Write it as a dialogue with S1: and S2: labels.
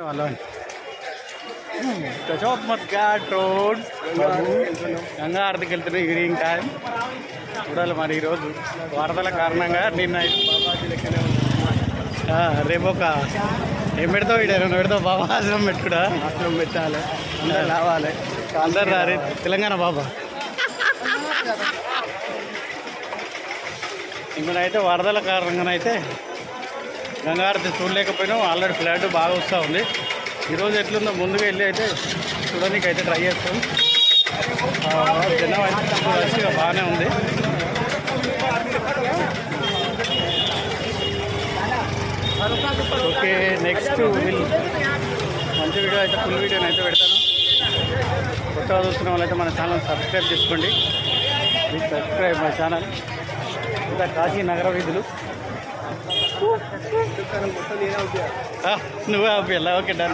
S1: Alon. Chowk మత్ ghat road Ganga ఆరతికి వెళ్తున్నాయి evening time చూడాలి మరి ఈరోజు వరదల కారణంగా నిన్న రేపు ఒక ఏం పెడతావు ఇక్కడ ఏమైనా పెడతావు? బాబా ఆశ్రమం పెట్టుకుడా ఆశ్రమం పెట్టాలి అందరు రావాలి. అందరు రారి. తెలంగాణ బాబా. ఇంకనైతే వరదల కారణంగానైతే గంగారతి చూడలేకపోయినాం. ఆల్రెడీ ఫ్లాట్ బాగా వస్తూ ఉంది. ఈరోజు ఎట్లుందో ముందుగా వెళ్ళి అయితే చూడడానికి అయితే ట్రై చేస్తాం. ఆ, జనం అయితే బాగానే ఉంది. ఓకే నెక్స్ట్ విల్ మంచి వీడియో అయితే ఫుల్ వీడియోని అయితే పెడతాను. కొత్తగా చూస్తున్న వాళ్ళైతే మన ఛానల్ సబ్స్క్రైబ్ చేసుకోండి. ప్లీజ్ సబ్స్క్రైబ్ మై ఛానల్ ఇంకా కాశీ నగర వీధులు నువ్వే ఆపిల్లా ఓకే డన్.